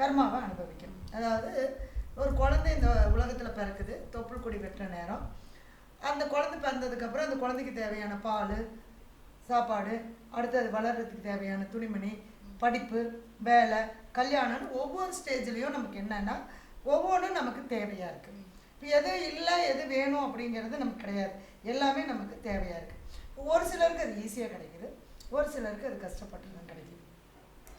கர்மாவை அனுபவிக்கும். அதாவது ஒரு குழந்தை இந்த உலகத்தில் பிறக்குது தொப்புள் கொடி வெட்டுற நேரம். அந்த குழந்தை பிறந்ததுக்கப்புறம் அந்த குழந்தைக்கு தேவையான பால் சாப்பாடு அடுத்து அது வளர்கிறதுக்கு தேவையான துணிமணி படிப்பு வேலை கல்யாணம்னு ஒவ்வொரு ஸ்டேஜ்லேயும் நமக்கு என்னென்னா ஒவ்வொன்றும் நமக்கு தேவையாக இருக்குது இப்போ எது இல்லை எது வேணும் அப்படிங்கிறது நமக்கு கிடையாது. எல்லாமே நமக்கு தேவையாக இருக்குது ஒரு சிலருக்கு அது ஈஸியாக கிடைக்கிது. ஒரு சிலருக்கு அது கஷ்டப்பட்டு தான் கிடைக்கிது.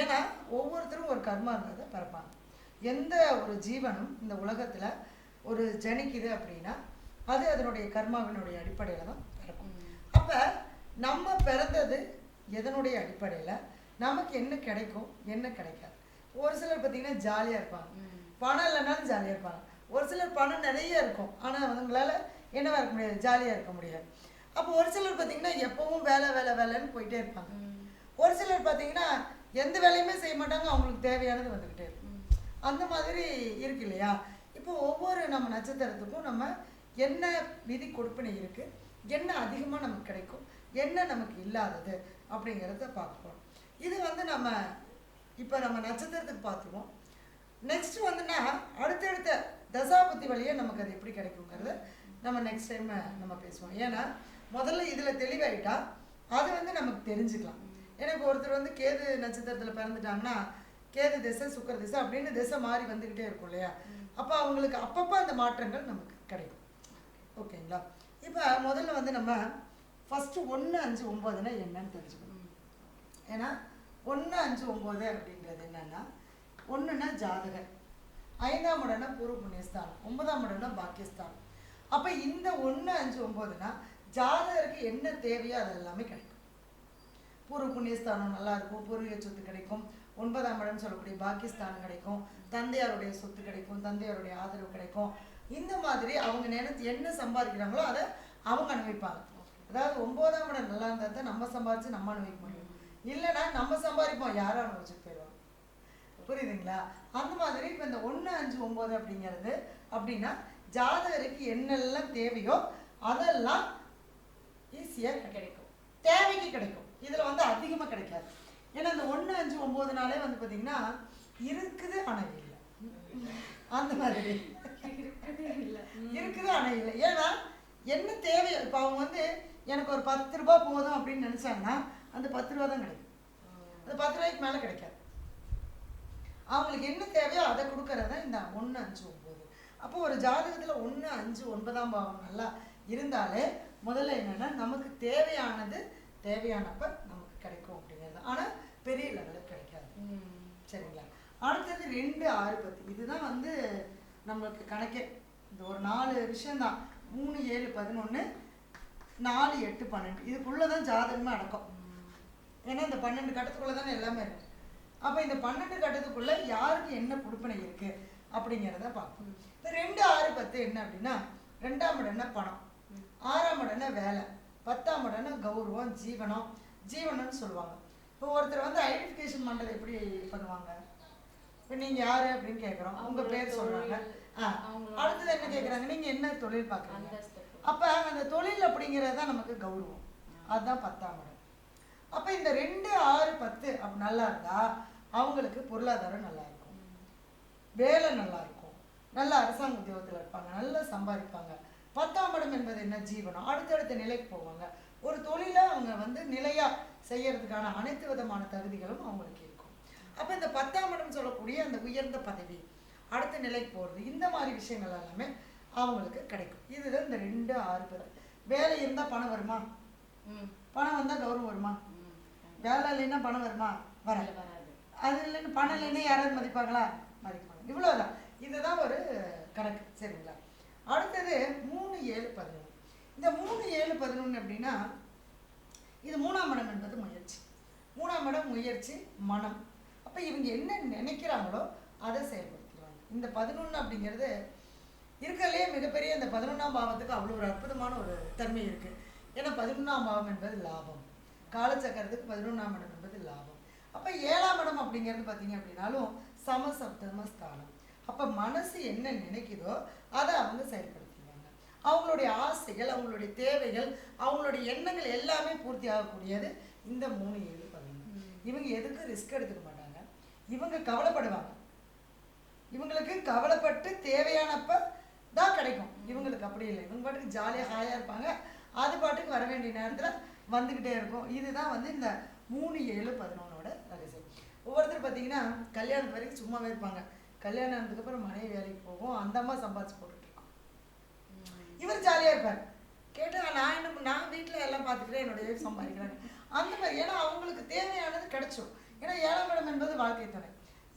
ஏன்னா ஒவ்வொருத்தரும் ஒரு கர்மா இருந்ததை பிறப்பாங்க எந்த ஒரு ஜீவனும் இந்த உலகத்தில் ஒரு ஜனிக்குது அப்படின்னா அது அதனுடைய கர்மாவினுடைய அடிப்படையில் தான் பிறக்கும். அப்போ நம்ம பிறந்தது எதனுடைய அடிப்படையில்? நமக்கு என்ன கிடைக்கும்? என்ன கிடைக்காது? ஒரு சிலர் பார்த்தீங்கன்னா ஜாலியாக இருப்பாங்க. பணம் இல்லைனாலும் ஜாலியாக இருப்பாங்க. ஒரு சிலர் பணம் நிறைய இருக்கும். ஆனால் அவங்களால என்னவா இருக்க முடியாது? ஜாலியாக இருக்க முடியாது. அப்போ ஒரு சிலர் பார்த்தீங்கன்னா எப்பவும் வேலை வேலை வேலைன்னு போயிட்டே இருப்பாங்க. ஒரு சிலர் பார்த்தீங்கன்னா எந்த வேலையுமே செய்ய மாட்டாங்க அவங்களுக்கு தேவையானது வந்துக்கிட்டே இருக்கும் அந்த மாதிரி இருக்கு இல்லையா? இப்போ ஒவ்வொரு நம்ம நட்சத்திரத்துக்கும் நம்ம என்ன விதி கொடுப்பினை இருக்கு என்ன அதிகமாக நமக்கு கிடைக்கும் என்ன நமக்கு இல்லாதது அப்படிங்கிறத பார்ப்போம் இது வந்து நம்ம இப்போ நம்ம நட்சத்திரத்துக்கு பார்த்துருவோம் நெக்ஸ்ட் வந்துன்னா அடுத்தடுத்த தசாபுத்தி வழியே நமக்கு அது எப்படி கிடைக்குங்கிறத நம்ம நெக்ஸ்ட் டைம் நம்ம பேசுவோம். ஏன்னா முதல்ல இதில் தெளிவாயிட்டா அது வந்து நமக்கு தெரிஞ்சுக்கலாம். ஏன்னா இப்போ ஒருத்தர் வந்து கேது நட்சத்திரத்தில் பிறந்துட்டாங்கன்னா கேது திசை சுக்கர திசை அப்படின்னு திசை மாறி வந்துக்கிட்டே இருக்கும் இல்லையா? அப்போ அவங்களுக்கு அப்பப்போ அந்த மாற்றங்கள் நமக்கு கிடைக்கும். ஓகேங்களா? இப்போ முதல்ல வந்து நம்ம ஃபஸ்ட்டு ஒன்று அஞ்சு ஒம்போதுனா என்னன்னு தெரிஞ்சுக்கணும். ஏன்னா ஒன்று அஞ்சு ஒம்பது அப்படின்றது என்னன்னா ஒன்றுனா ஜாதகர். ஐந்தாம் இடம்னா பூர்வ புண்ணியஸ்தானம். ஒன்பதாம் இடம்னா பாக்கியஸ்தானம். அப்போ இந்த ஒன்று அஞ்சு ஒம்போதுனா ஜாதகருக்கு என்ன தேவையோ அது எல்லாமே கிடைக்கும். பூர்வ புண்ணியஸ்தானம் நல்லா இருக்கும் பூர்வீக சொத்து கிடைக்கும். ஒன்பதாம் இடம் சொல்லக்கூடிய பாக்கியஸ்தானம் கிடைக்கும். தந்தையாருடைய சொத்து கிடைக்கும் தந்தையாருடைய ஆதரவு கிடைக்கும். இந்த மாதிரி அவங்க நினைத்து என்ன சம்பாதிக்கிறாங்களோ அதை அவங்க அனுபவிப்பாங்க. அதாவது ஒன்பதாம் இடம் நல்லா இருந்தால் தான் நம்ம சம்பாதிச்சு நம்ம அனுபவிக்க முடியும். இல்லைன்னா நம்ம சம்பாதிப்போம் யாரும் அனுபவிச்சுட்டு போயிடுவாங்க. புரியுதுங்களா? அந்த மாதிரி இப்போ இந்த ஒன்று அஞ்சு ஒம்பது அப்படிங்கிறது அப்படின்னா ஜாதகருக்கு என்னெல்லாம் தேவையோ அதெல்லாம் ஈஸியாக கிடைக்கும். தேவைக்கு கிடைக்கும். இதில் வந்து அதிகமாக கிடைக்காது. ஏன்னா இந்த ஒன்று அஞ்சு ஒம்பது நாளே வந்து பார்த்தீங்கன்னா இருக்குது ஆனால் இல்லை அந்த மாதிரி. இருக்குது ஆனால் இல்லை ஏன்னா என்ன தேவையோ இப்போ அவங்க வந்து எனக்கு ஒரு பத்து ரூபா போதும் அப்படின்னு நினச்சாங்கன்னா அந்த பத்து ரூபா தான் கிடைக்கும். அந்த பத்து ரூபாய்க்கு மேலே கிடைக்காது. அவங்களுக்கு என்ன தேவையோ அதை கொடுக்கறது தான் இந்த ஒன்று அஞ்சு ஒம்பது அப்போ ஒரு ஜாதகத்தில் ஒன்று அஞ்சு ஒன்பதாம் பாவம் நல்லா இருந்தாலே முதல்ல என்னன்னா நமக்கு தேவையானது தேவையானப்ப நமக்கு கிடைக்கும் அப்படிங்கிறது. ஆனால் பெரிய லெவலில் கிடைக்காது. சரிங்களா? அடுத்தது ரெண்டு ஆறு பத்து இதுதான் வந்து நம்மளுக்கு கணக்கே. இந்த ஒரு நாலு விஷயம்தான். மூணு ஏழு பதினொன்று நாலு எட்டு பன்னெண்டு. இதுக்குள்ளே தான் ஜாதகமே அடக்கம். ஏன்னா இந்த பன்னெண்டு கட்டத்துக்குள்ளே தானே எல்லாமே இருக்கு. அப்போ இந்த பன்னெண்டு கட்டத்துக்குள்ளே யாருக்கு என்ன கொடுப்பனை இருக்கு அப்படிங்கிறத பார்ப்போம். இந்த ரெண்டு ஆறு பத்து என்ன அப்படின்னா ரெண்டாம் இடம்னா பணம்? ஆறாம் இடம்னா வேலை? பத்தாம் இடம்னா கௌரவம் ஜீவனம் ஜீவனம்னு சொல்லுவாங்க. இப்போ ஒருத்தர் வந்து ஐடென்டிஃபிகேஷன் பண்ணுறது எப்படி பண்ணுவாங்க? இப்போ நீங்கள் யார் அப்படின்னு கேட்குறோம் உங்கள் பேர் சொல்கிறாங்க ஆ அடுத்தது என்ன கேட்குறாங்க நீங்கள் என்ன தொழில் பார்க்குறீங்க அப்போ அந்த தொழில் அப்படிங்கிறது தான் நமக்கு கௌரவம். அதுதான் பத்தாம் இடம். அப்போ இந்த ரெண்டு ஆறு பத்து அப்படி நல்லா இருந்தா அவங்களுக்கு பொருளாதாரம் நல்லா இருக்கும். வேலை நல்லா இருக்கும். நல்ல அரசாங்க உத்தியோகத்தில் இருப்பாங்க. நல்லா சம்பாதிப்பாங்க. இடம் என்பது என்ன ஜீவனம் அடுத்தடுத்த நிலைக்கு போவாங்க. ஒரு தொழிலை அவங்க வந்து நிலையா செய்யறதுக்கான அனைத்து விதமான தகுதிகளும் அவங்களுக்கு இருக்கும். அப்போ இந்த பத்தாம் இடம் சொல்லக்கூடிய அந்த உயர்ந்த பதவி அடுத்த நிலைக்கு போகிறது இந்த மாதிரி விஷயங்கள் எல்லாமே அவங்களுக்கு கிடைக்கும். இதுதான் இந்த ரெண்டு ஆறு பேர். வேலை இருந்தால் பணம் வருமா? பணம் வந்தால் கௌரவம் வருமா? வேலை இல்லைன்னா பணம் வருமா? வராது. அது இல்லைன்னு பணம் இல்லைன்னா யாராவது மதிப்பாங்களா? மதிப்பாங்க இவ்வளோதான் இதுதான் ஒரு கணக்கு சரிங்களா? அடுத்தது மூணு ஏழு பதினொன்று இந்த மூணு ஏழு பதினொன்று அப்படின்னா இது மூணாம் இடம் என்பது முயற்சி. மூணாம் இடம் முயற்சி மனம். அப்போ இவங்க என்ன நினைக்கிறாங்களோ அதை செயல்படுத்துவாங்க இந்த பதினொன்று அப்படிங்கிறது இருக்கிறதுலே மிகப்பெரிய இந்த பதினொன்றாம் பாவத்துக்கு அவ்வளோ ஒரு அற்புதமான ஒரு தன்மை இருக்குது ஏன்னா பதினொன்றாம் பாவம் என்பது லாபம். காலச்சக்கரத்துக்கு பதினொன்றாம் இடம் என்பது லாபம். அப்போ ஏழாம் இடம் அப்படிங்கிறது பார்த்தீங்க அப்படின்னாலும் சமசப்தம ஸ்தானம் அப்போ மனசு என்ன நினைக்குதோ அதை அவங்க செயல்படுத்திடுவாங்க அவங்களுடைய ஆசைகள் அவங்களுடைய தேவைகள் அவங்களுடைய எண்ணங்கள் எல்லாமே பூர்த்தி ஆகக்கூடியது இந்த மூணு ஏழு பதினொன்று இவங்க எதுக்கும் ரிஸ்க் எடுத்துக்க மாட்டாங்க? இவங்க கவலைப்படுவாங்க. இவங்களுக்கு கவலைப்பட்டு தேவையானப்ப தான் கிடைக்கும். இவங்களுக்கு அப்படி இல்லை. இவங்க பாட்டுக்கு ஜாலியாக ஹாயாக இருப்பாங்க. அது பாட்டுக்கு வர வேண்டிய நேரத்தில் வந்துக்கிட்டே இருக்கும். இதுதான் வந்து இந்த மூணு ஏழு பதினொன்னோட ரகசியம். ஒவ்வொருத்தர் பார்த்தீங்கன்னா கல்யாணத்து வரைக்கும் சும்மாவே இருப்பாங்க. கல்யாணம் ஆனதுக்கப்புறம் மனைவி வேலைக்கு போகும் அந்த அம்மா சம்பாதிச்சு போட்டுட்டுருக்கான் இவர் ஜாலியாக இருப்பார். கேட்டால் நான் என்ன நான் வீட்டில் எல்லாம் பார்த்துக்கிறேன் என்னுடைய wife சம்பாதிக்கிறாங்க. அந்த மாதிரி ஏன்னா அவங்களுக்கு தேவையானது கிடைச்சும் ஏன்னா ஏழாம் இடம் என்பது வாழ்க்கை துணை.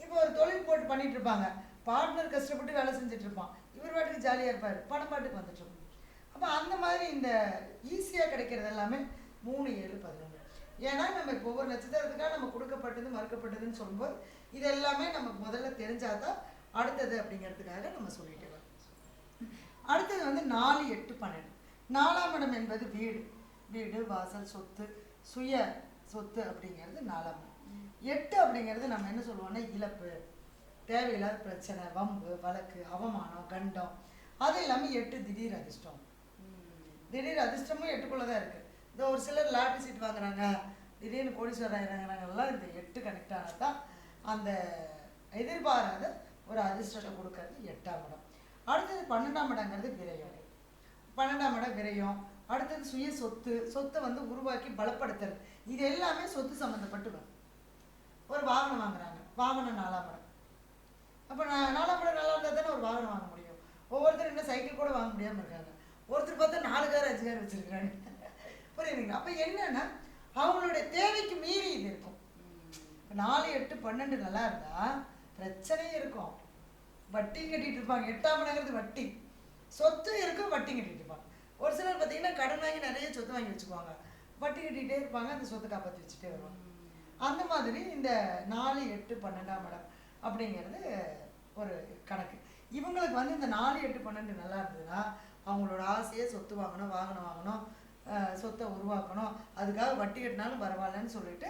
இப்போ ஒரு தொழில் போட்டு பண்ணிட்டு இருப்பாங்க. பார்ட்னர் கஷ்டப்பட்டு வேலை செஞ்சுட்டு இருப்பான். இவர் பாட்டுக்கு ஜாலியாக இருப்பார். பணம் பாட்டுக்கு வந்துட்டு அப்போ அந்த மாதிரி இந்த ஈஸியாக கிடைக்கிறது எல்லாமே மூணு ஏழு பதினொன்று. ஏன்னா நம்ம இப்போ ஒவ்வொரு நட்சத்திரத்துக்காக நம்ம கொடுக்கப்பட்டது மறுக்கப்பட்டதுன்னு சொல்லும்போது இது எல்லாமே நமக்கு முதல்ல தெரிஞ்சாதான் அடுத்தது அப்படிங்கிறதுக்காக நம்ம சொல்லிட்டு வரோம். அடுத்தது வந்து நாலு எட்டு பன்னெண்டு. நாலாம் இடம் என்பது வீடு. வீடு வாசல் சொத்து சுய சொத்து அப்படிங்கிறது நாலாம் இடம். எட்டு அப்படிங்கிறது நம்ம என்ன சொல்லுவோம்னா இழப்பு தேவையில்லாத பிரச்சனை வம்பு வழக்கு அவமானம் கண்டம். அது இல்லாமல் எட்டு திடீர் அதிர்ஷ்டம். திடீர் அதிர்ஷ்டமும் எட்டுக்குள்ளே தான் இருக்குது இந்த ஒரு சிலர் லாட்டரி சீட் வாங்குறாங்க. திடீர்னு கோடீஸ்வரர் ஆகிறாங்கிறாங்கலாம் இந்த எட்டு கனெக்ட் ஆனால் தான் அந்த எதிர்பாராத ஒரு அதிர்ஷ்டத்தை கொடுக்கறது எட்டாம் இடம். அடுத்தது பன்னெண்டாம் இடங்கிறது விரயம். பன்னெண்டாம் இடம் விரயம். அடுத்தது சுய சொத்து. சொத்தை வந்து உருவாக்கி பலப்படுத்துறது. இது எல்லாமே சொத்து சம்மந்தப்பட்டு வரும். ஒரு வாகனம் வாங்குறாங்க. வாகனம் நாலாம் இடம். அப்போ நான் நாலாம் இடம் நல்லா இருந்தால் தானே ஒரு வாகனம் வாங்க முடியும். ஒவ்வொருத்தரும் என்ன சைக்கிள் கூட வாங்க முடியாமல் இருக்காங்க. ஒருத்தர் பார்த்தா நாலு கார் அஞ்சு கார் வச்சிருக்காங்க புரியுதுங்களா? அப்போ என்னன்னா அவங்களுடைய தேவைக்கு மீறி இது இருக்கும். நாலு எட்டு பன்னெண்டு நல்லா இருந்தால் பிரச்சனையும் இருக்கும். வட்டி கட்டிகிட்டு இருப்பாங்க. எட்டாம் இடங்கிறது வட்டி. சொத்து இருக்கும் வட்டி கட்டிகிட்டு இருப்பாங்க. ஒரு சிலர் பார்த்தீங்கன்னா கடன் வாங்கி நிறைய சொத்து வாங்கி வச்சுக்குவாங்க. வட்டி கட்டிகிட்டே இருப்பாங்க அந்த சொத்தை காப்பாற்றி வச்சுட்டே வருவாங்க. அந்த மாதிரி இந்த நாலு எட்டு பன்னெண்டாம் இடம் அப்படிங்கிறது ஒரு கணக்கு. இவங்களுக்கு வந்து இந்த நாலு எட்டு பன்னெண்டு நல்லா இருந்ததுன்னா அவங்களோட ஆசையை சொத்து வாங்கணும் வாகனம் வாங்கணும் சொத்தை உருவாக்கணும். அதுக்காக வட்டி கட்டினாலும் பரவாயில்லன்னு சொல்லிட்டு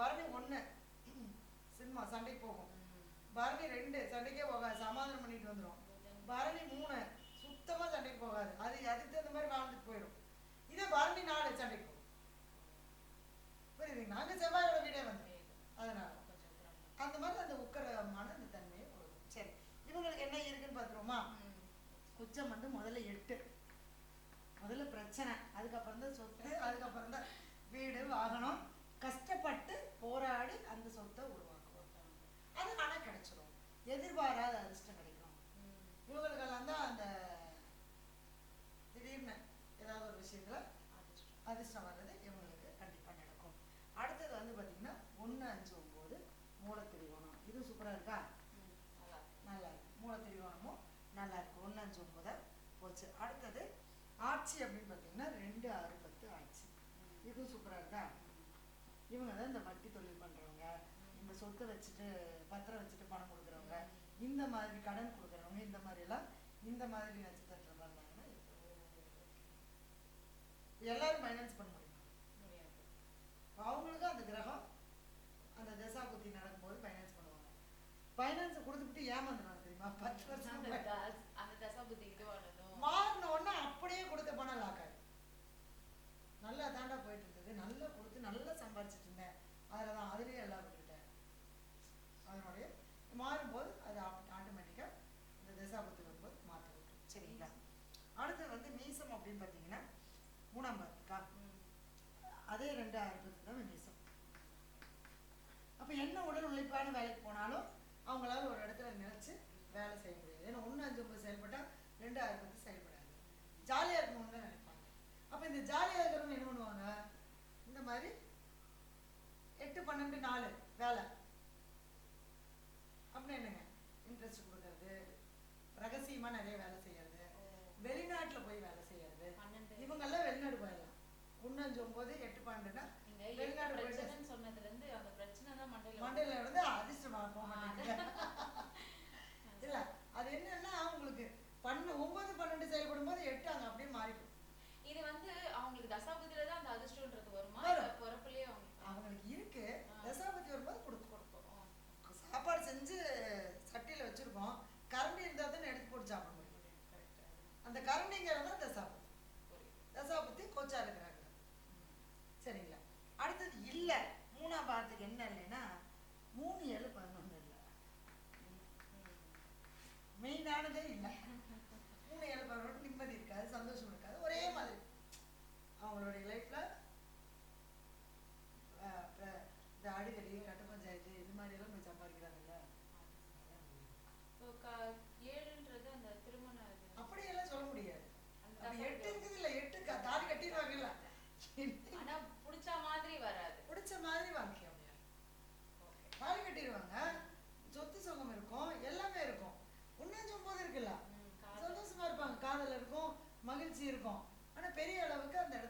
பரணி ஒன்று சினிமா சண்டைக்கு போகும். பரணி ரெண்டு சண்டைக்கே போகாது. சமாதானம் பண்ணிட்டு வந்துடும் பரணி மூணு சுத்தமாக சண்டைக்கு போகாது. அது அதுக்கு தகுந்த மாதிரி வாழ்ந்துட்டு போயிடும் இதே பரணி நாலு சண்டைக்கு போகும். புரியுதுங்க? நாங்கள் செவ்வாயோட வீடே வந்து. அதனால. அந்த மாதிரி அந்த உக்கரமான அந்த தன்மையை கொடுக்கும் சரி. இவங்களுக்கு என்ன இருக்குன்னு பார்த்துருவோமா குச்சம் வந்து முதல்ல எட்டு. முதல்ல பிரச்சனை. அதுக்கப்புறம் தான் சொத்து அதுக்கப்புறம் தான் வீடு வாகனம். போராடி அந்த சொத்தை உருவாக்குவோம். அது ஆனால் கிடைச்சிரும். எதிர்பாராத அதிர்ஷ்டம் கிடைக்கும். இவங்களுக்கெல்லாம் தான் அந்த திடீர்னு ஏதாவது ஒரு விஷயத்தில் அதிர்ஷ்டம் வர்றது இவங்களுக்கு கண்டிப்பாக நடக்கும். அடுத்தது வந்து பார்த்தீங்கன்னா ஒன்று அஞ்சு ஒம்பது மூலத்திரிவோணம் இது சூப்பராக இருக்கா? நல்லா இருக்கு. மூலத்திரிவோணமும் நல்லா இருக்கு. ஒன்று அஞ்சு ஒம்பதா போச்சு. அடுத்தது ஆட்சி அப்படின்னு பார்த்தீங்கன்னா ரெண்டு ஆறு பத்து ஆட்சி. இதுவும் சூப்பராக இருக்கா? இவங்க தான் இந்த வட்டி தொழில் பண்ணுறவங்க சொத்தை வச்சுட்டு பத்திரம் வச்சுட்டு பணம் கொடுக்குறவங்க. இந்த மாதிரி கடன் கொடுக்குறவங்க இந்த மாதிரி எல்லாம் இந்த மாதிரி நட்சத்திரத்தில் இருந்தாங்கன்னா எல்லாரும் ஃபைனான்ஸ் பண்ண முடியும்? அவங்களுக்கும் அந்த கிரகம் அந்த தசா புத்தி நடக்கும்போது ஃபைனான்ஸ் பண்ணுவாங்க. ஃபைனான்ஸை கொடுத்துட்டு ஏமாந்துடுவாங்க தெரியுமா? பத்து வருஷம் அந்த தசா புத்தி மாறின உடனே அப்படியே கொடுத்த பணம் லாக்காது நல்லா தாண்டா போயிட்டு இருந்தது நல்லா கொடுத்து நல்லா சம்பாரிச்சிட்டு இருந்தேன் அதில் தான் அதுலேயே எல்லாம் விட்டுட்டேன் அதனுடைய மாறும்போது அது ஆட்டோமேட்டிக்காக இந்த தசாபுத்தி வரும்போது மாற்ற விட்டுரும் சரிங்களா அடுத்தது வந்து மீசம் அப்படின்னு பார்த்தீங்கன்னா மூணாம் பாத்துக்கா அதே ரெண்டு ஆயிரத்துக்கு தான் அப்போ என்ன உடல் உழைப்பான வேலைக்கு போனாலும் அவங்களால ஒரு இடத்துல நினைச்சு வேலை செய்ய முடியாது. ஏன்னா ஒன்று அஞ்சு ஒன்பது செயல்பட்டால் ரெண்டு ஆயிரத்து செயல்படாது. ஜாலியாக இருக்கணும்னு தான் நினைப்பாங்க. அப்போ இந்த ஜாலியாக இருக்கிறவங்க என்ன பண்ணுவாங்க? இந்த மாதிரி எட்டு பன்னெண்டு நாலு வேலை. அப்படின்னா என்னங்க? இன்ட்ரெஸ்ட் கொடுக்கறது. ரகசியமாக நிறைய வேலை செய்யறது ஓ. வெளிநாட்டில் போய் வேலை செய்யறது பன்னெண்டு இவங்கெல்லாம் வெளிநாடு போயிடலாம் ஒன்று அஞ்சு ஒம்பது எட்டு பன்னெண்டுனா நீங்க எட்டு வெளிநாடு போயிட்டு பிரச்சனைன்னு சொன்னதுல இருந்து அந்த பிரச்சனை தான் மண்டையில மண்டையில வந்து அதிர்ஷ்டமா போக மாட்டேங்க இல்ல அது என்னன்னா உங்களுக்கு பண்ண ஒன்பது பன்னெண்டு செயல்படும் போது எட்டு அங்க அப்படியே மாறிடும் இது வந்து அவங்களுக்கு தசாபதியில தான் அந்த அதிர்ஷ்டம்ன்றது வருமா வரும். இல்ல பிறப்புலயே அவங்களுக்கு அவங்களுக்கு இருக்கு ஆ. தசாபதி வரும்போது கொடுக்கும் கொடுக்கும் சாப்பாடு செஞ்சு சட்டியில வச்சிருக்கோம் கரண்டி இருந்தால் தானே எடுத்து போட்டு சாப்பிட முடியும். அந்த கரண்டிங்கிறது தான் தசாபதி புரியுது கோச்சா இருக்கிறாங்க. சரிங்களா? அடுத்தது இல்லை. மூணாம் பாகத்துக்கு என்ன இல்லைன்னா மூணு ஏழு பதினொன்று இல்லை. மெயினானதே இல்லை மூணு ஏழு பதினொன்று நிம்மதி இருக்காது சந்தோஷம் இருக்காது ஒரே மாதிரி அவங்களுடைய லைஃப்பில் இந்த அடிக்கடி கட்ட பஞ்சாயத்து இது மாதிரி எல்லாம் போய் சம்பாதிக்கிறாங்கல்ல இப்போ க- ஏழுன்றது அந்த திருமண இது. அப்படியெல்லாம் சொல்ல முடியாது அந்த அப்ப தசாபதி. எட்டு இருக்குது இல்லை எட்டு க- தாலி கட்டிடுவாங்கல்ல ஆனா புடிச்ச மாதிரி வராது பிடிச்ச மாதிரி வாழ்க்கை அவங்க Okay. தாலி கட்டிடுவாங்க சொத்து சுகம் இருக்கும் எல்லாமே இருக்கும் ஒன்றும் ஒன்பது இருக்குல்ல ம், காதல். சந்தோஷமா இருப்பாங்க காதல் இருக்கும் மகிழ்ச்சி இருக்கும். ஆனா பெரிய அளவுக்கு அந்த இடத்துல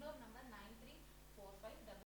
Bengaluru number nine three four five double